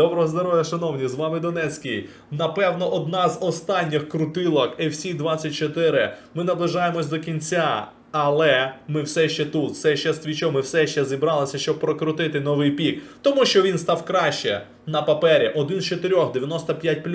Доброго здоров'я, шановні! З вами Донецький. Напевно, одна з останніх крутилок FC 24. Ми наближаємось до кінця. Але ми все ще тут, все ще з твічом, ми все ще зібралися, щоб прокрутити новий пік. Тому що він став краще. На папері. 1 з 4, 95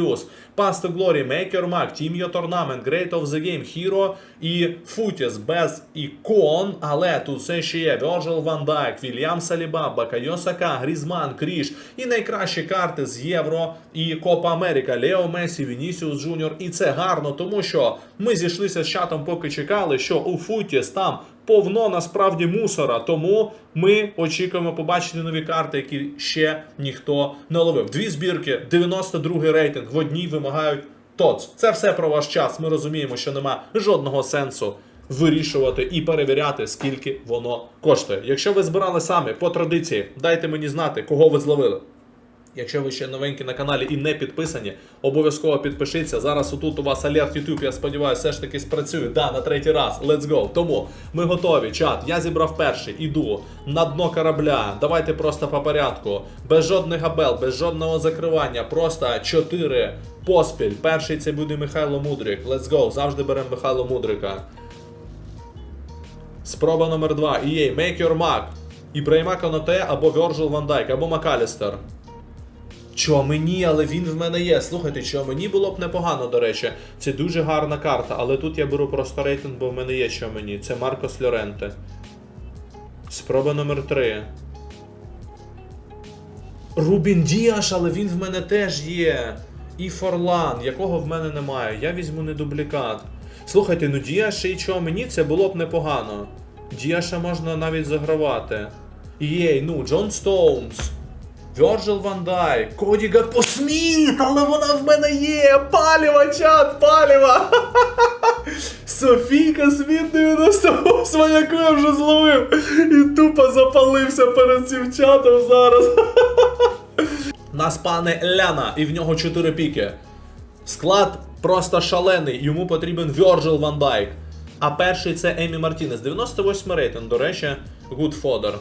Pass to Glory, Make Your Mark, Team Your Tournament, Great of the Game, Hero і Футіс без ікон. Але тут все ще є. Virgil Van Dijk, Вільям Саліба, Бакайо Сака, Грізман, Кріш і найкращі карти з Євро і Копа Америка, Лео Месі, Вінісіус Джуніор. І це гарно, тому що ми зійшлися з чатом, поки чекали, що у Футіс там повно насправді мусора. Тому ми очікуємо побачити нові карти, які ще ніхто не ловив. Дві збірки, 92 рейтинг. В одній вимагають ТОЦ. Це все про ваш час. Ми розуміємо, що нема жодного сенсу. Вирішувати і перевіряти, скільки воно коштує. Якщо ви збирали самі по традиції, дайте мені знати, кого ви зловили. Якщо ви ще новенькі на каналі і не підписані, обов'язково підпишіться. Зараз отут у вас алерт YouTube, я сподіваюся, все ж таки спрацює. Да, на третій раз. Let's go. Тому ми готові. Чат, я зібрав перший, іду на дно корабля. Давайте просто по порядку. Без жодних габел, без жодного закривання. Просто чотири поспіль. Перший це буде Михайло Мудрик. Let's go. Завжди беремо Михайло Мудрика. Спроба номер 2. EA, make your mark. Ібраїма Коноте або Virgil Dijk, або Макалістер. Чо мені, але він в мене є. Слухайте, що мені було б непогано, до речі. Це дуже гарна карта, але тут я беру просто рейтинг, бо в мене є що мені. Це Маркос Льоренте. Спроба номер 3. Рубін Діаш, але він в мене теж є. І Форлан, якого в мене немає. Я візьму не дублікат. Слухайте, ну Діаш і чого мені це було б непогано. Діаша можна навіть загравати. Єй, ну, Джон Стоунс. Virgil Van Dijk, Коді Гакпо Сміт, але вона в мене є! Паліва, чат, паліва! Софійка Сміт 98, яку я вже зловив! І тупо запалився перед цим чатом зараз. Нас пане Ляна, і в нього 4 піки. Склад просто шалений, йому потрібен Virgil Van Dijk. А перший це Емі Мартінес. 98 рейтинг, до речі, good fodder.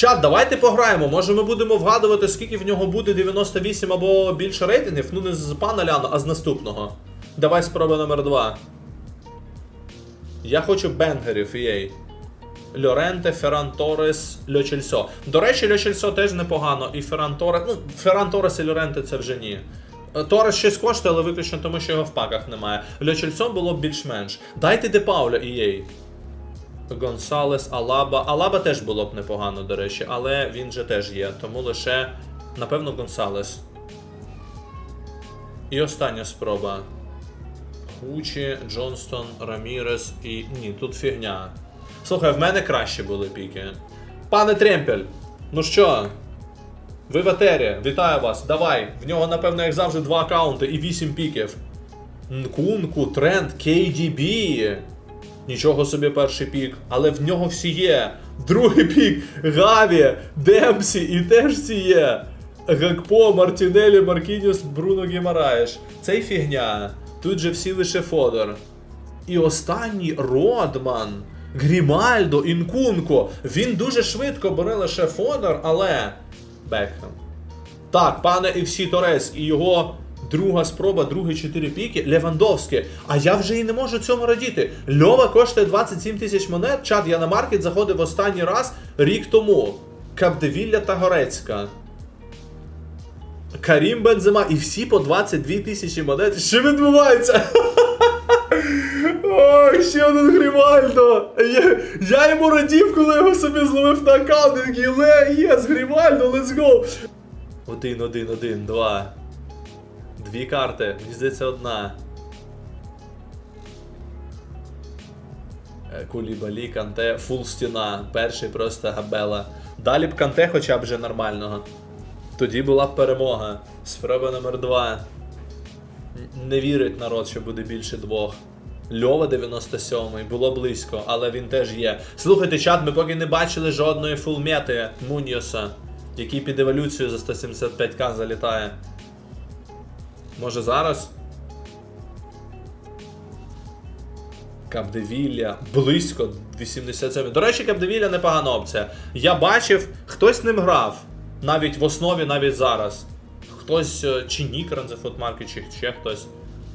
Чат, давайте пограємо. Може ми будемо вгадувати, скільки в нього буде 98 або більше рейтингів. Ну не з пана Ляна, а з наступного. Давай спроба номер 2. Я хочу бенгерів EA. Льоренте, Ферран Торес, Льочельсо. До речі, Льочельсо теж непогано. І Ферран Торес. Ну, Ферран Торес і Льоренте це вже ні. Е, Торес щось коштує, але виключно тому, що його в паках немає. Льочельсо було б більш-менш. Дайте Де Пауля EA. Гонсалес, Алаба. Алаба теж було б непогано, до речі, але він же теж є. Тому лише, напевно, Гонсалес. І остання спроба. Хучі, Джонстон, Рамірес і. Ні, тут фігня. Слухай, в мене краще були піки. Пане Тремпель, ну що? Ви в етері, вітаю вас, давай. В нього, напевно, як завжди, два аккаунти і вісім піків. Нкунку, тренд, KDB. Нічого собі перший пік, але в нього всі є. Другий пік, Гаві, Демсі і теж всі є. Гакпо, Мартінелі, Маркініус, Бруно Гімараєш. Це й фігня. Тут же всі лише Фодор. І останній Родман, Грімальдо, Інкунко. Він дуже швидко бере лише Фодор, але. Бекхем. Так, пане FC Торес і його друга спроба, другі 4 піки, Левандовський. А я вже і не можу цьому радіти. Льова коштує 27 тисяч монет. Чат, я на маркет заходив останній раз рік тому. Капдевілля та Горецька. Карім Бензема і всі по 22 тисячі монет. Що відбувається? Ой, ще один Грівальдо! Я, я йому радів, коли його собі зловив на аккаунт. Такий, ле, єс, Грівальдо, let's go! Один, один, один, два. Дві карти, мені здається, одна. Е, Кулібалі, Канте, фул стіна. Перший просто габела. Далі б Канте хоча б вже нормального. Тоді була б перемога. Спроба номер два. Н- Не вірить народ, що буде більше двох. Льова 97-й, було близько, але він теж є. Слухайте, чат, ми поки не бачили жодної фулмети Муньоса, який під еволюцію за 175к залітає. Може зараз? Капдевілля. Близько 87. До речі, Капдевілля непогана опція. Я бачив, хтось ним грав. Навіть в основі, навіть зараз. хтось е, чи Нік Ранзефутмарки, чи ще хтось.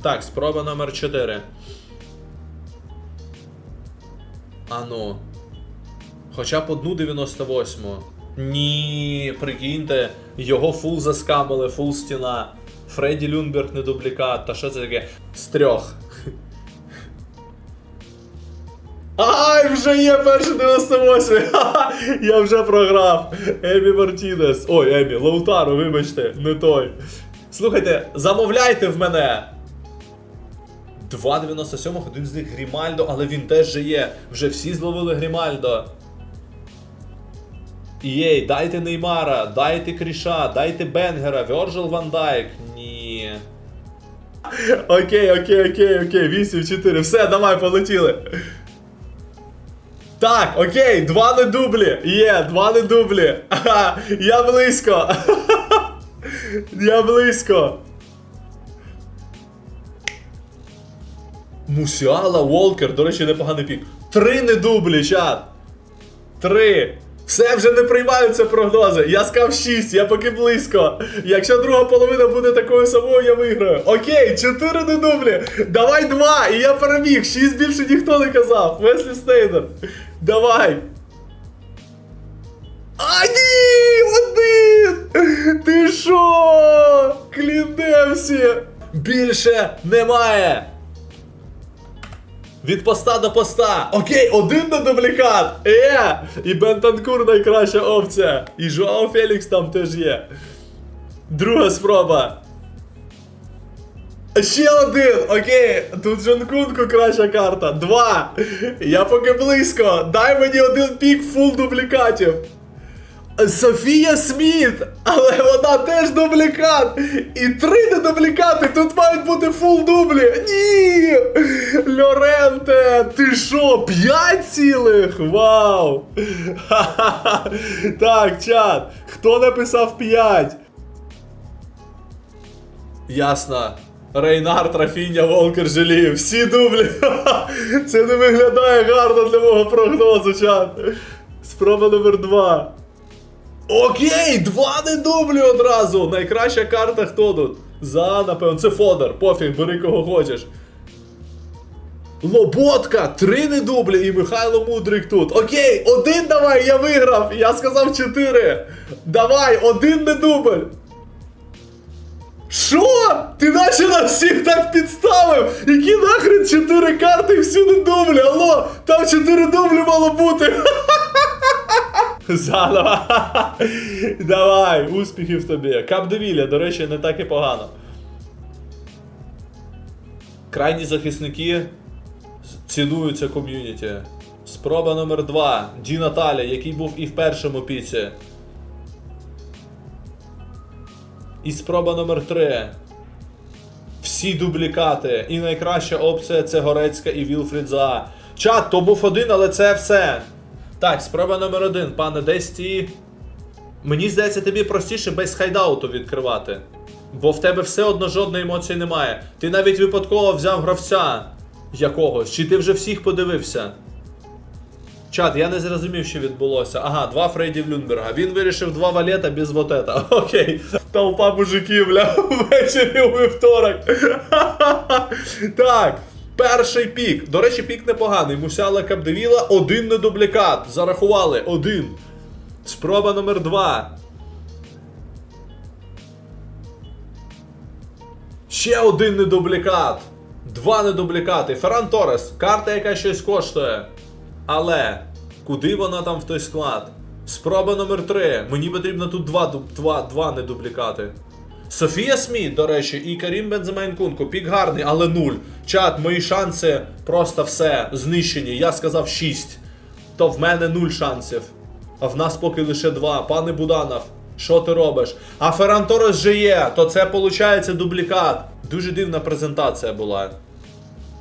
Так, спроба номер 4. Ану. Хоча б одну 98. Ні, прикиньте, його фул заскамили, фул стіна. Фредді Люнберг не дублікат. Та що це таке? З трьох. Ай, вже є перший 98. Я вже програв. Емі Мартінес. Ой, Емі, Лаутаро, вибачте, не той. Слухайте, замовляйте в мене. 2.97, один з них Грімальдо, але він теж же є. Вже всі зловили Грімальдо. Єй, дайте Неймара, дайте Кріша, дайте Бенгера, Вьорджил Ван Дайк. Окей, окей, окей, окей, 8-4. Все, давай, полетіли. Так, окей, два не дублі. Є, два не дублі. Ага, я близько. Я близько. Мусіала, Волкер, до речі, непоганий пік. Три не дублі, чат. Три. Все вже не приймаються прогнози. Я сказав 6, я поки близько. Якщо друга половина буде такою самою, я виграю. Окей, 4 не дублі. Давай 2, і я переміг. 6 більше ніхто не казав. Веслі Стейнер. Давай. А ні! Один! Ти що? Клінемсі! Більше немає! Від поста до поста. Окей, один на дублікат. Е! І Бентанкур найкраща опція. І Жоао Фелікс там теж є. Друга спроба. Ще один. Окей, тут Джонкунку краща карта. Два. Я поки близько. Дай мені один пік фул дублікатів. Софія Сміт, але вона теж дублікат. І три не дублікати. Тут мають бути фул дублі. Ні! Лоренте, ти що, п'ять цілих? Вау! Ха-ха-ха. Так, чат. Хто написав 5? Ясно. Рейнард, Рафіння, Волкер, Желів. Всі дублі. Це не виглядає гарно для мого прогнозу, чат. Спроба номер 2. Окей, два не дублі одразу. Найкраща карта хто тут? За, напевно, це Фодор. Пофіг, бери кого хочеш. Лоботка, три не дублі і Михайло Мудрик тут. Окей, один давай, я виграв. Я сказав чотири. Давай, один не дубль. Що? Ти наче нас всіх так підставив? Які нахрен чотири карти і всюди дублі? Алло, там чотири дублі мало бути. Заново. Давай, успіхів тобі. Капдевілля, до речі, не так і погано. Крайні захисники цінуються ком'юніті. Спроба номер 2 Ді Наталя, який був і в першому піці. І спроба номер 3 Всі дублікати. І найкраща опція це Горецька і Вілфрід за. Чат, то був один, але це все. Так, спроба номер один, пане Десті. Мені здається, тобі простіше без хайдауту відкривати. Бо в тебе все одно жодної емоції немає. Ти навіть випадково взяв гравця якогось, чи ти вже всіх подивився. Чат, я не зрозумів, що відбулося. Ага, два Фредді Блюнберга. Він вирішив два валета без вотета. Окей. Толпа мужиків, бля, ввечері у вівторок. Так. Перший пік. До речі, пік непоганий. Мусяла Капдевіла, один недублікат. Зарахували, один. Спроба номер два. Ще один недублікат. Два недублікати. Ферран Торес. Карта, яка щось коштує. Але куди вона там в той склад? Спроба номер 3. Мені потрібно тут два, два, два недублікати. Софія Сміт, до речі, і Карім Бенземайн Кунку. Пік гарний, але нуль. Чат, мої шанси просто все знищені. Я сказав 6. То в мене нуль шансів. А в нас поки лише два. Пане Буданов, що ти робиш? А Ферран Торес же є, то це виходить дублікат. Дуже дивна презентація була.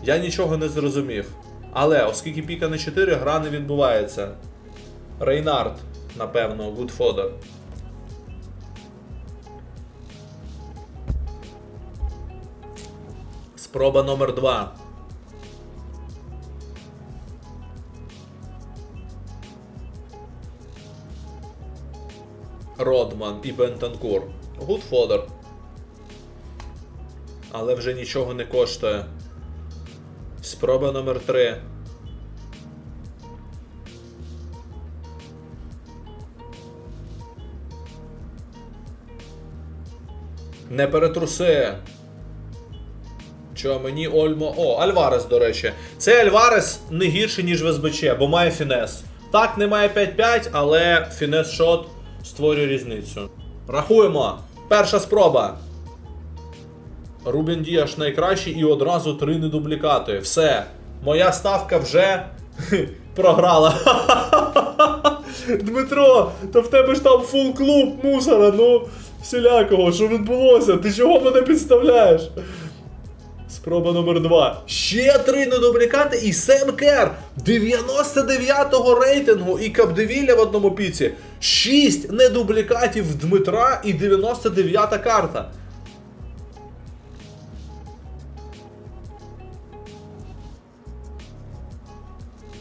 Я нічого не зрозумів. Але оскільки піка не 4, гра не відбувається. Рейнард, напевно, Гудфодер. Спроба номер 2. Родман і Бентанкур. Гудфодер. але вже нічого не коштує. Спроба номер 3. Не перетруси. Чо, мені Ольмо. О, Альварес, до речі. Цей Альварес не гірший, ніж в СБЧ, бо має фінес. Так, немає 5-5, але фінес шот створює різницю. Рахуємо. Перша спроба. Рубін Діаш найкращий і одразу три недублікати. Все. Моя ставка вже програла. Дмитро, то в тебе ж там фул клуб мусора, ну всілякого, що відбулося? Ти чого мене підставляєш? Спроба номер 2. Ще три недублікати і Сем Кер 99-го рейтингу і Капдевілля в одному піці. 6 недублікатів Дмитра і 99-та карта.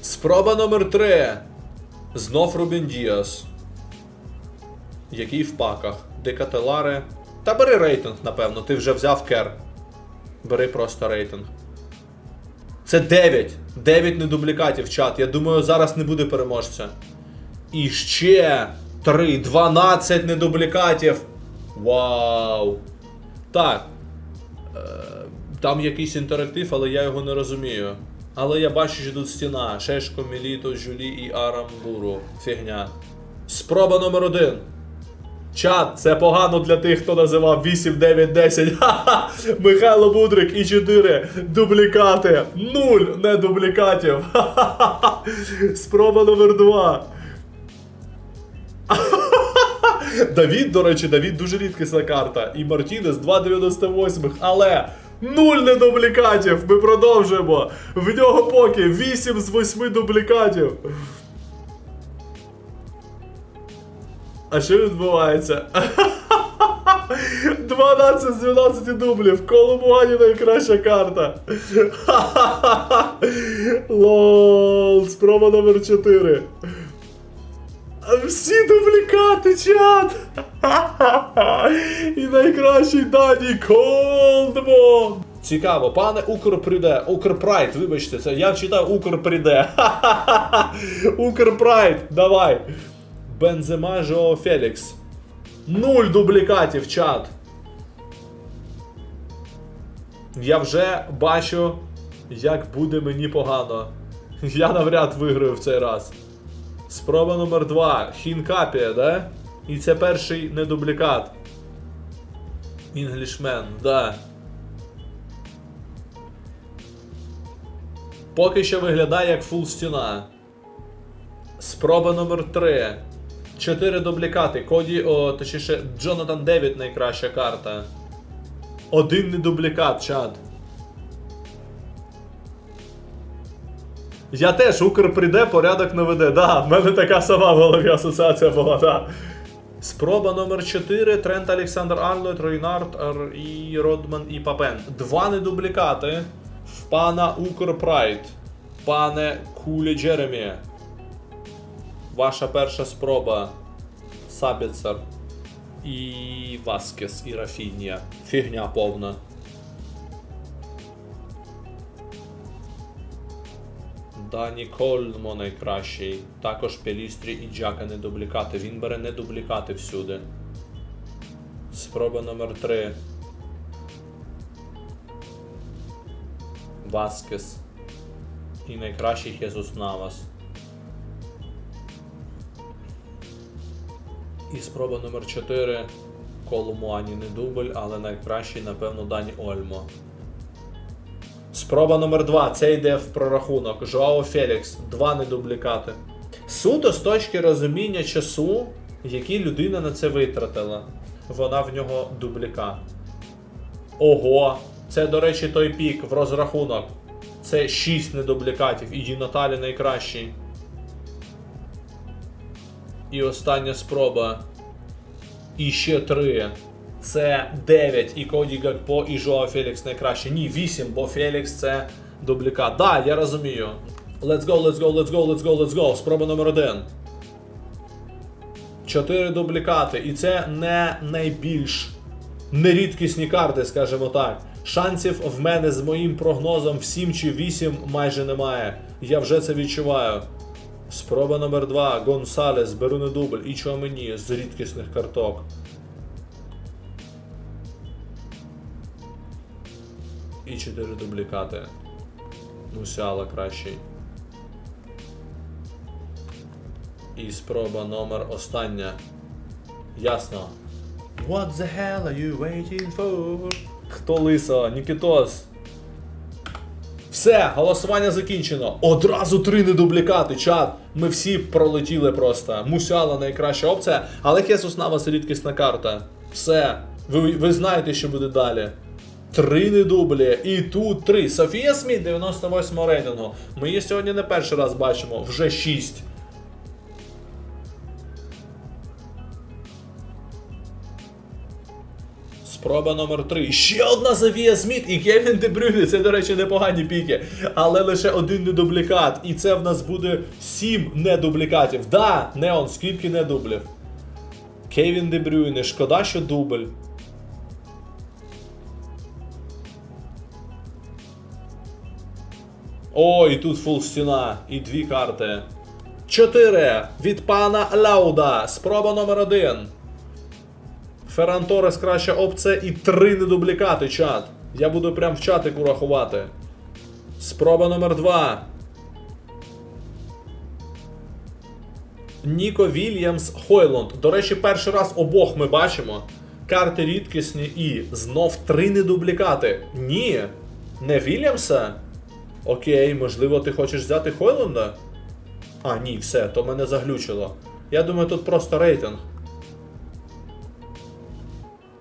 Спроба номер 3. Знов Рубін Діас. Який в паках? Декателари. Та бери рейтинг, напевно, ти вже взяв кер. Бери просто рейтинг. Це 9. 9 недублікатів, чат. Я думаю, зараз не буде переможця. І ще 3. 12 недублікатів. Вау. Так. Е, там якийсь інтерактив, але я його не розумію. Але я бачу, що тут стіна. Шешко, Міліто, Жюлі і Арамбуру. Фігня. Спроба номер один. Чат, це погано для тих, хто називав 8, 9, 10. Ха-ха! Михайло Мудрик і 4 дублікати. Нуль недублікатів. Ха-ха-ха! Спроба номер 2. Давід, до речі, Давід дуже рідкісна карта. І Мартінес 2,98. Але нуль недублікатів. Ми продовжуємо. В нього поки 8 з 8 дублікатів. А що відбувається? 12 з 12 дублів. Коломуані найкраща карта. Лол. Спроба номер 4. Всі дублікати, чат! І найкращий Дані Колдмон! Цікаво, пане Укрпріде, Укрпрайд, вибачте, це я читав Укрпріде. Укрпрайд, давай. Бензема Жоо Фелікс. Нуль дублікатів, чат. Я вже бачу, як буде мені погано. Я навряд виграю в цей раз. Спроба номер 2. Хінкапія, да? І це перший недублікат. Інглішмен, да. Поки що виглядає як фул стіна. Спроба номер 3. Чотири дублікати. Коді, о, точніше, Джонатан Девід найкраща карта. Один недублікат, чат. Я теж Укр прийде, порядок наведе. Да, в мене така сама в голові асоціація була, да. Спроба номер 4. Трент Олександр Арнольд, Рейнард Ар- і Родман і Папен. Два недублікати в пана Укр Прайд. Пане Кулі Джеремі. Ваша перша спроба. Сабіцер. І Васкес, і Рафінія. Фігня повна. Дані Кольмо найкращий. Також Пелістрі і Джака не дублікати. Він бере не дублікати всюди. Спроба номер 3. Васкес. І найкращий Хезус Навас. І спроба номер 4. Колумуані не дубль, але найкращий, напевно, Дані Ольмо. Спроба номер 2. Це йде в прорахунок. Жоао Фелікс. Два недублікати. Суто з точки розуміння часу, який людина на це витратила. Вона в нього дублікат. Ого! Це, до речі, той пік в розрахунок. Це 6 недублікатів. І Ді Наталі найкращий. І остання спроба. І ще 3. Це 9 і Коді Гакпо, і Жоа Фелікс найкраще. Ні, 8, бо Фелікс це дублікат. Да, я розумію. Let's go, let's go, let's go, let's go, let's go. Спроба номер 1. 4 дублікати. І це не найбільш нерідкісні карти, скажімо так. Шансів в мене з моїм прогнозом в 7 чи 8 майже немає. Я вже це відчуваю. Спроба номер 2 Гонсалес, беру на дубль. І чого мені з рідкісних карток. І 4 дублікати. Мусяла кращий. І спроба номер остання. Ясно. What the hell are you waiting for? Хто лисо? Нікітос. Все, голосування закінчено. Одразу три недублікати, чат. Ми всі пролетіли просто. Мусяла найкраща опція, але Хесус Навас рідкісна карта. Все. Ви, ви знаєте, що буде далі. Три недублі. І тут три. Софія Сміт 98 рейтингу. Ми її сьогодні не перший раз бачимо, вже шість. Спроба номер 3. Ще одна Софія Сміт і Кевін Дебрюне. Це, до речі, непогані піки. Але лише один недублікат. І це в нас буде 7 недублікатів. Да, Неон, скільки недублів? Кевін Дебрюйне, шкода, що дубль. О, і тут фул стіна. І дві карти. 4 від пана Лауда. Спроба номер 1. Ферран Торес краща опція і три недублікати, чат. Я буду прям в чатику рахувати. Спроба номер 2. Ніко Вільямс Хойланд. До речі, перший раз обох ми бачимо. Карти рідкісні і знов три недублікати. Ні. Не Вільямса? Окей, можливо, ти хочеш взяти Хойланда? А, ні, все, то мене заглючило. Я думаю, тут просто рейтинг.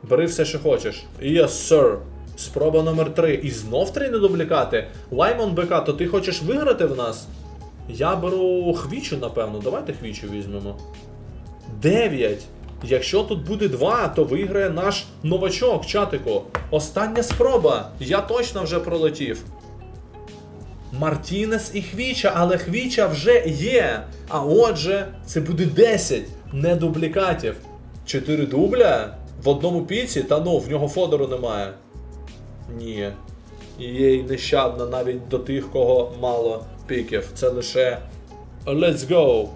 Бери все, що хочеш. Yes, sir. Спроба номер 3. І знов три недублікати. Лаймон БК, то ти хочеш виграти в нас? Я беру хвічу, напевно. Давайте хвічу візьмемо. 9. Якщо тут буде 2, то виграє наш новачок, чатику. Остання спроба. Я точно вже пролетів. Мартінес і Хвіча, але Хвіча вже є. А отже, це буде 10 недублікатів. 4 дубля в одному піці, та ну, в нього фодору немає. Ні. Їй нещадна навіть до тих, кого мало піків. Це лише Let's go.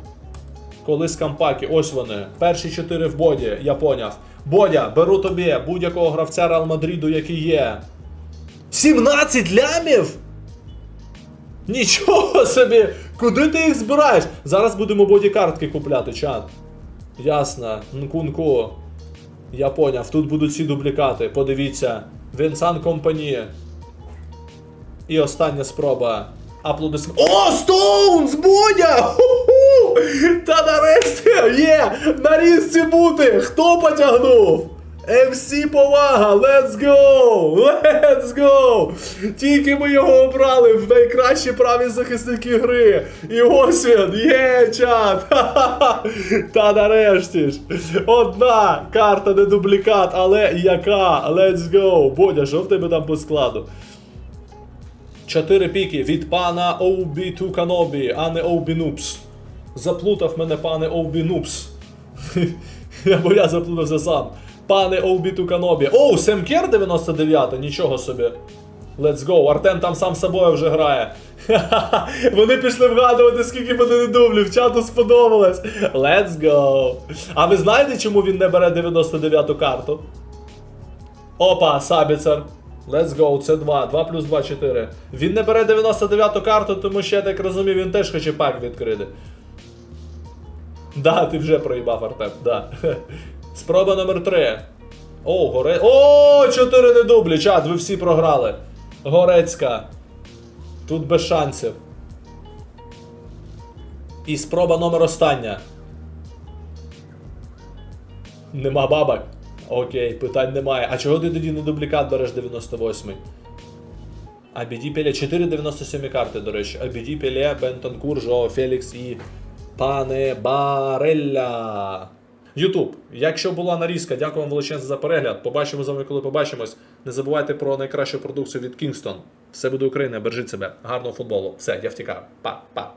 Коли з кампаки, ось вони. Перші чотири в боді, я поняв. Бодя, беру тобі будь-якого гравця Реал Мадріду, який є. 17 лямів? Нічого собі! Куди ти їх збираєш? Зараз будемо боді-картки купляти, чат. Ясно, нкунку. Я поняв, тут будуть ці дублікати. Подивіться. Вінсан Компані. І остання спроба. Аплодисм. О, Стоунс! Бодя! Та нарешті є! На різці бути! Хто потягнув? MC повага! Let's go! Let's go! Тільки ми його обрали в найкращі праві захисники гри. І ось він! Є чат! Та нарешті ж! Одна карта не дублікат, але яка? Let's go! Бодя, що в тебе там по складу? Чотири піки від пана Оубі Туканобі, а не Оубі Нупс. Заплутав мене пане Оубі Нупс. Бо я заплутався сам. Пане Оубі Туканобі. Оу, Семкер 99 нічого собі. Let's go. Артем там сам собою вже грає. Ха-ха-ха. Вони пішли вгадувати, скільки буде не дублів. Чату сподобалось. Let's go. А ви знаєте, чому він не бере 99-ту карту? Опа, Сабіцер. Let's go, це 2. 2 плюс 2, 4. Він не бере 99-ту карту, тому що я так розумію, він теж хоче пак відкрити. Да, ти вже проїбав Артем, да. Спроба номер 3. О, горе. О, 4 не дублі, чат, ви всі програли. Горецька. Тут без шансів. І спроба номер остання. Нема бабок. Окей, питань немає. А чого ти тоді не дублікат береш 98-й? Абіді Пеле 4,97 карти, до речі. Абіді Пеле, Бентонкур, Жо, Фелікс і Пане Барелля. Ютуб, якщо була нарізка, дякую вам величезно за перегляд. Побачимо з вами, коли побачимось. Не забувайте про найкращу продукцію від Kingston. Все буде Україна, бережіть себе. Гарного футболу. Все, я втікаю. Па-па.